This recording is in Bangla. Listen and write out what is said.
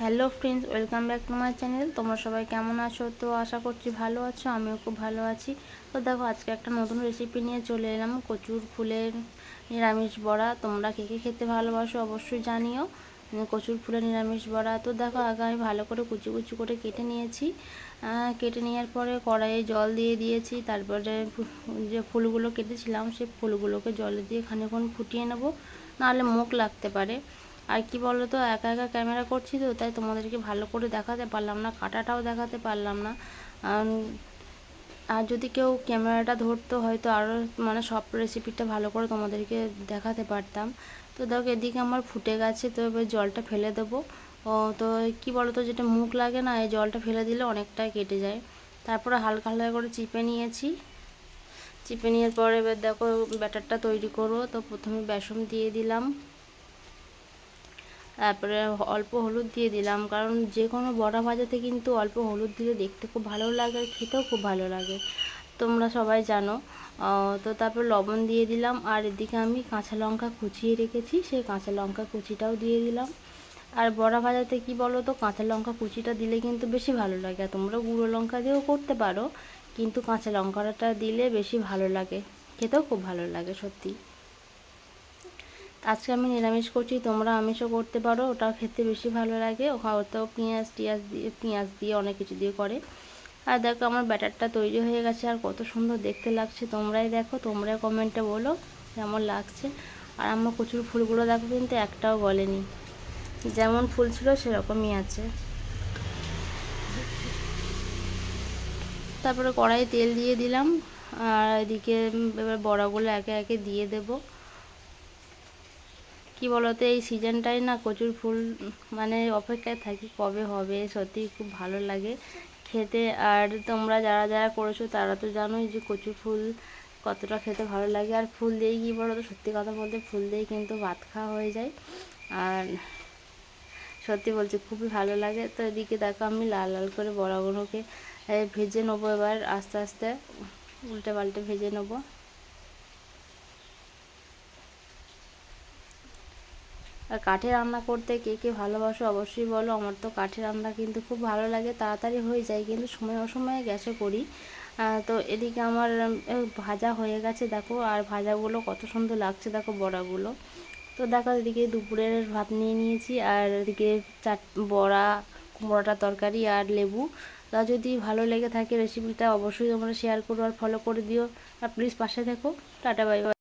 Hello friends, welcome back to my channel. তোমরা সবাই কেমন আছো? তো আশা করছি ভালো আছো, আমিও খুব ভালো আছি। তো দেখো, আজকে একটা নতুন রেসিপি নিয়ে চলে এলাম, কচুর ফুলের নিরামিষ বড়া। তোমরা কে কে খেতে ভালোবাসো অবশ্যই জানিও। কচুর ফুলের নিরামিষ বড়া। তো দেখো, আগে আমি ভালো করে কুচি কুচি করে কেটে নিয়েছি। কেটে নেওয়ার পরে কড়াইয়ে জল দিয়ে দিয়েছি। তারপরে যে ফুলগুলো কেটেছিলাম, সেই ফুলগুলোকে জলে দিয়ে খানিক্ষণ ফুটিয়ে নেব। নাহলে মুখ লাগতে পারে। আর কি বলো তো একা একা ক্যামেরা করছি তো, তাই তোমাদেরকে ভালো করে দেখাতে পারলাম না, কাটাটাও দেখাতে পারলাম না। আর যদি কেউ ক্যামেরাটা ধরতো হয়তো আরও মানে সব রেসিপিটা ভালো করে তোমাদেরকে দেখাতে পারতাম। তো দেখো, এদিকে আমার ফুটে গেছে, তো এবার জলটা ফেলে দেবো। তো কি বলো তো যেটা মুখ লাগে না, এই জলটা ফেলে দিলে অনেকটাই কেটে যায়। তারপরে হালকা হালকা করে চিপে নিয়েছি। চিপে নেওয়ার পরে এবার দেখো, ব্যাটারটা তৈরি করব। তো প্রথমে বেসন দিয়ে দিলাম। তারপরে অল্প হলুদ দিয়ে দিলাম, কারণ যে কোনো বড়া ভাজাতে কিন্তু অল্প হলুদ দিলে দেখতে খুব ভালো লাগে আর খেতেও খুব ভালো লাগে, তোমরা সবাই জানো। তো তারপর লবণ দিয়ে দিলাম, আর এদিকে আমি কাঁচা লঙ্কা কুচিয়ে রেখেছি, সেই কাঁচা লঙ্কা কুচিটাও দিয়ে দিলাম। আর বড়া ভাজাতে কি বলো তো কাঁচা লঙ্কা কুচিটা দিলে কিন্তু বেশি ভালো লাগে, আর তোমরা গুঁড়ো লঙ্কা দিয়েও করতে পারো, কিন্তু কাঁচা লঙ্কাটা দিলে বেশি ভালো লাগে, খেতেও খুব ভালো লাগে সত্যি। আজকে আমি নিরামিষ করছি, তোমরা আমিষও করতে পারো ওটা খেতে বেশি ভালো লাগে। হয়তো পেঁয়াজ টিয়াজ দিয়ে, পেঁয়াজ দিয়ে অনেক কিছু দিয়ে করে। আর দেখো আমার ব্যাটারটা তৈরি হয়ে গেছে, আর কত সুন্দর দেখতে লাগছে। তোমরাই দেখো, তোমরাই কমেন্টে বলো কেমন লাগছে। আর আমার কচুর ফুলগুলো দেখো কিন্তু একটাও গলেনি। যেমন ফুল ছিল সেরকমই আছে। তারপরে কড়াই তেল দিয়ে দিলাম, আর এদিকে এবার বড়াগুলো একে একে দিয়ে দেবো। কি বলতো, এই সিজনটাই না কচুর ফুল মানে অপেক্ষায় থাকি কবে হবে সত্যি খুব ভালো লাগে খেতে। আর তোমরা যারা যারা করেছ তারা তো জানোই যে কচুর ফুল কতটা খেতে ভালো লাগে। আর ফুল দিয়েই কী বলো তো সত্যি কথা বলতে ফুল দিয়েই কিন্তু ভাত খাওয়া হয়ে যায়। আর সত্যি বলছি খুবই ভালো লাগে। তো এদিকে দেখো আমি লাল লাল করে বড়াগুলোকে ভেজে নেব এবার, আস্তে আস্তে, উল্টে পাল্টে ভেজে নেব। আর কাঠে রান্না করতে কে কে ভালোবাসো অবশ্যই বলো। আমার তো কাঠে রান্না কিন্তু খুব ভালো লাগে, তাড়াতাড়ি হয়ে যায় কিন্তু সময় অসময়ে গ্যাসে করি। তো এদিকে আমার ভাজা হয়ে গেছে দেখো, আর ভাজাগুলো কত সুন্দর লাগছে দেখো বড়াগুলো। তো দেখো এদিকে দুপুরের ভাত নিয়ে নিয়েছি, আর এদিকে চাট, বড়া, কুমড়োটা তরকারি আর লেবু। তা যদি ভালো লেগে থাকে রেসিপিটা অবশ্যই তোমরা শেয়ার করো আর ফলো করে দিও। আর প্লিজ পাশে দেখো টাটা বাই বাই